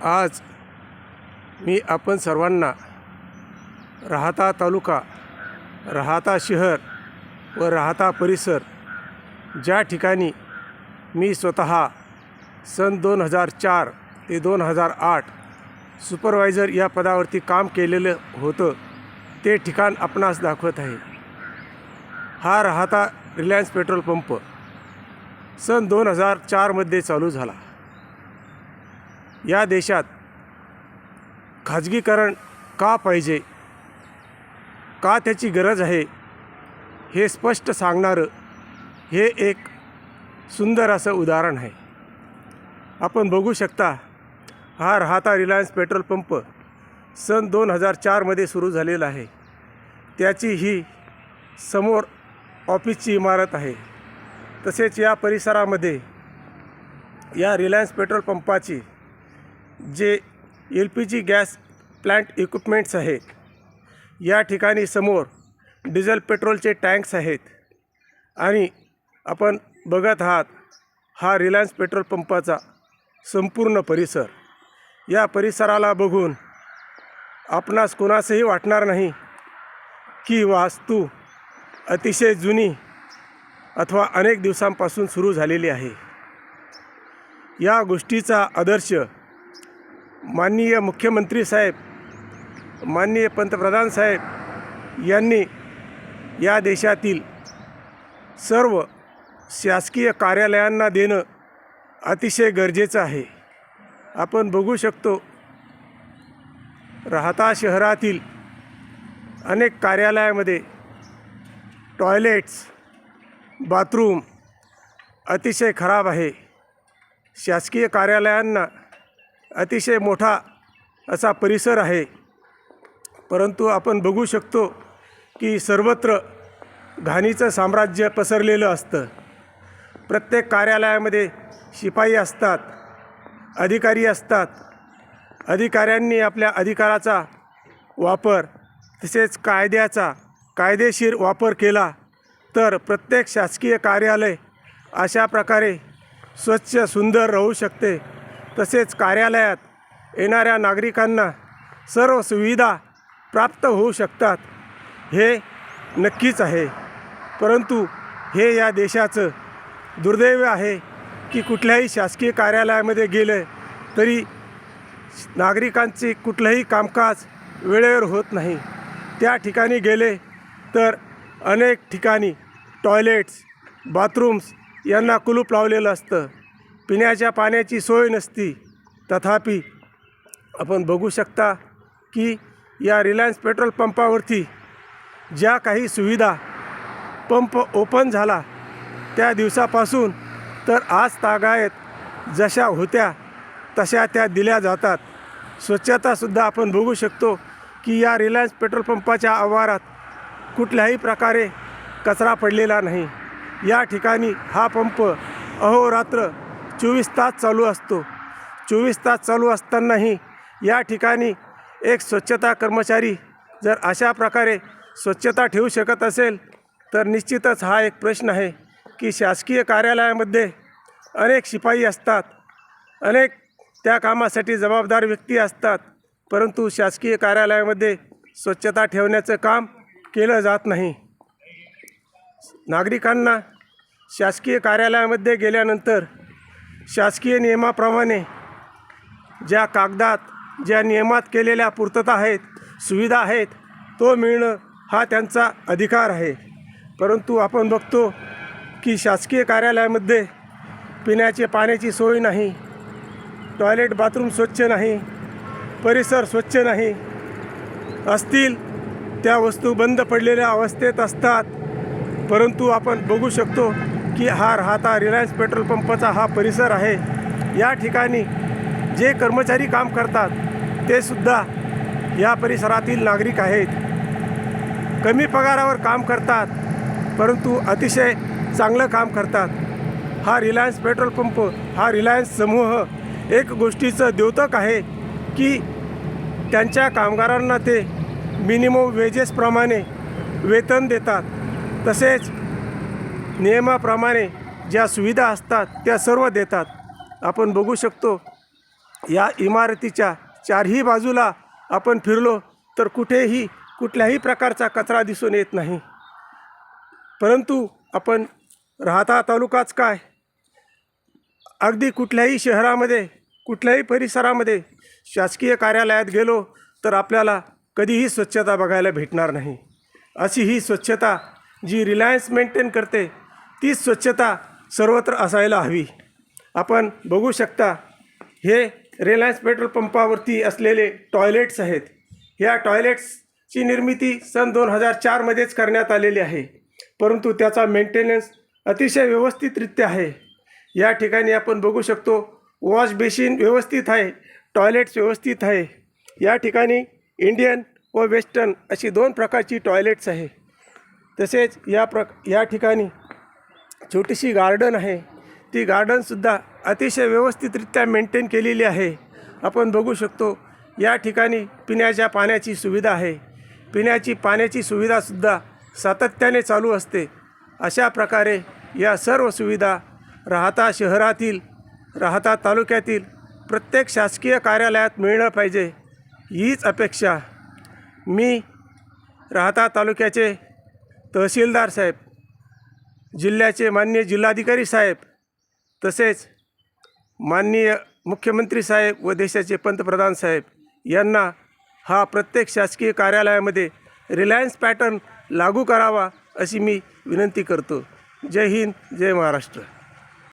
आज मी आपण सर्वांना राहता तालुका राहता शहर व राहता परिसर ज्या ठिकाणी मी स्वतः सन दोन हजार चार ते दोन हजार आठ सुपरवायझर या पदावरती काम केलेलं होतं ते ठिकाण आपणास दाखवत आहे. हा राहता रिलायन्स पेट्रोल पंप सन दोन हजार चारमध्ये चालू झाला. या देशात खाजगीकरण का पाहिजे? का त्याची गरज आहे? हे स्पष्ट सांगणारं हे एक सुंदर असं उदाहरण आहे. आपण बघू शकता हा राहता रिलायन्स पेट्रोल पंप सन दोन हजार चारमध्ये सुरू झालेला आहे. त्याची ही समोर ऑफिसची इमारत आहे. तसेच या परिसरामध्ये या रिलायन्स पेट्रोल पंपाची जे L P G gas plant equipments आहेत या ठिकाणी समोर डिझेल पेट्रोलचे टँक्स आहेत. आणि आपण बघत आहात हा रिलायन्स पेट्रोल पंपाचा संपूर्ण परिसर. या परिसराला बघून आपणास कोणासही वाटणार नाही की वास्तू अतिशय जुनी अथवा अनेक दिवसांपासून सुरू झालेली आहे. या गोष्टीचा आदर्श माननीय मुख्यमंत्री साहेब माननीय पंतप्रधान साहेब यांनी या देशातील सर्व शासकीय कार्यालयांना देणं अतिशय गरजेचं आहे. आपण बघू शकतो राहता शहरातील अनेक कार्यालयामध्ये टॉयलेट्स बाथरूम अतिशय खराब आहे. शासकीय कार्यालयांना अतिशय मोठा असा परिसर आहे. परंतु आपण बघू शकतो की सर्वत्र घाणीचं साम्राज्य पसरलेलं असतं. प्रत्येक कार्यालयामध्ये शिपाई असतात अधिकारी असतात. अधिकाऱ्यांनी आपल्या अधिकाराचा वापर तसेच कायद्याचा कायदेशीर वापर केला तर प्रत्येक शासकीय कार्यालय अशा प्रकारे स्वच्छ सुंदर राहू शकते. तसेच कार्यालयात येणाऱ्या नागरिकांना सर्व सुविधा प्राप्त होऊ शकतात हे नक्कीच आहे. परंतु हे या देशाचं दुर्दैव आहे की कुठल्याही शासकीय कार्यालयामध्ये गेलं तरी नागरिकांचे कुठलंही कामकाज वेळेवर होत नाही. त्या ठिकाणी गेले तर अनेक ठिकाणी टॉयलेट्स बाथरूम्स यांना कुलूप लावलेलं असतं. पिण्याच्या पाण्याची सोय नसती तथापि आपण बघू शकता की या रिलायन्स पेट्रोल पंपावरती ज्या काही सुविधा पंप ओपन झाला त्या दिवसापासून तर आज तागायत जशा होत्या तशा त्या दिल्या जातात. स्वच्छतासुद्धा आपण बघू शकतो की या रिलायन्स पेट्रोल पंपाच्या आवारात कुठल्याही प्रकारे कचरा पडलेला नाही. या ठिकाणी हा पंप अहोरात्र चोवीस तास चालू असतो. चोवीस तास चालू असतानाही या ठिकाणी एक स्वच्छता कर्मचारी जर अशा प्रकारे स्वच्छता ठेवू शकत असेल तर निश्चितच हा एक प्रश्न आहे की शासकीय कार्यालयामध्ये अनेक शिपाई असतात अनेक त्या कामासाठी जबाबदार व्यक्ती असतात परंतु शासकीय कार्यालयामध्ये स्वच्छता ठेवण्याचं काम केलं जात नाही. नागरिकांना शासकीय कार्यालयामध्ये गेल्यानंतर शासकीय नियमाप्रमाणे ज्या कागदात ज्या नियमात केलेल्या पूर्तता आहेत सुविधा आहेत तो मिळणं हा त्यांचा अधिकार आहे. परंतु आपण बघतो की शासकीय कार्यालयामध्ये पिण्याचे पाण्याची सोय नाही टॉयलेट बाथरूम स्वच्छ नाही परिसर स्वच्छ नाही असतील त्या वस्तू बंद पडलेल्या अवस्थेत असतात. परंतु आपण बघू शकतो की हा राहता रिलायन्स पेट्रोल पंपचा हा परिसर आहे. या ठिकाणी जे कर्मचारी काम करतात ते सुद्धा या परिसरातील नागरिक आहेत. कमी पगारावर काम करतात परंतु अतिशय चांगलं काम करतात. हा रिलायन्स पेट्रोल पंप हा रिलायन्स समूह एक गोष्टीचं द्योतक आहे की त्यांच्या कामगारांना ते मिनिमम वेजेसप्रमाणे वेतन देतात. तसेच नियमाप्रमाणे ज्या सुविधा असतात त्या सर्व देतात. आपण बघू शकतो या इमारतीच्या चारही बाजूला आपण फिरलो तर कुठेही कुठल्याही प्रकारचा कचरा दिसून येत नाही. परंतु आपण राहता तालुकाच काय? अगदी कुठल्याही शहरामध्ये कुठल्याही परिसरामध्ये शासकीय कार्यालयात गेलो तर आपल्याला कधीही स्वच्छता बघायला भेटणार नाही. अशी ही स्वच्छता जी रिलायन्स मेंटेन करते तीच स्वच्छता सर्वत्र असायला हवी. आपण बघू शकता हे रिलायन्स पेट्रोल पंपावरती असलेले टॉयलेट्स आहेत. ह्या टॉयलेट्सची निर्मिती सन दोन हजार चारमध्येच करण्यात आलेली आहे. परंतु त्याचा मेंटेनन्स अतिशय व्यवस्थितरित्या आहे. या ठिकाणी आपण बघू शकतो वॉश बेसिन व्यवस्थित आहे टॉयलेट्स व्यवस्थित आहे. या ठिकाणी इंडियन व वेस्टर्न अशी दोन प्रकारची टॉयलेट्स आहे. तसेच या प्र या ठिकाणी छोटीशी गार्डन आहे. ती गार्डनसुद्धा अतिशय व्यवस्थितरित्या मेंटेन केलेली आहे. आपण बघू शकतो या ठिकाणी पिण्याच्या पाण्याची सुविधा आहे. पिण्याची पाण्याची सुविधासुद्धा सातत्याने चालू असते. अशा प्रकारे या सर्व सुविधा राहता शहरातील राहता तालुक्यातील प्रत्येक शासकीय कार्यालयात मिळणं पाहिजे हीच अपेक्षा मी राहता तालुक्याचे तहसीलदार साहेब जिल्ह्याचे माननीय जिल्हाधिकारी साहेब तसेच माननीय मुख्यमंत्री साहेब व देशाचे पंतप्रधान साहेब यांना हा प्रत्येक शासकीय कार्यालयामध्ये रिलायन्स पॅटर्न लागू करावा अशी मी विनंती करतो. जय हिंद जय महाराष्ट्र.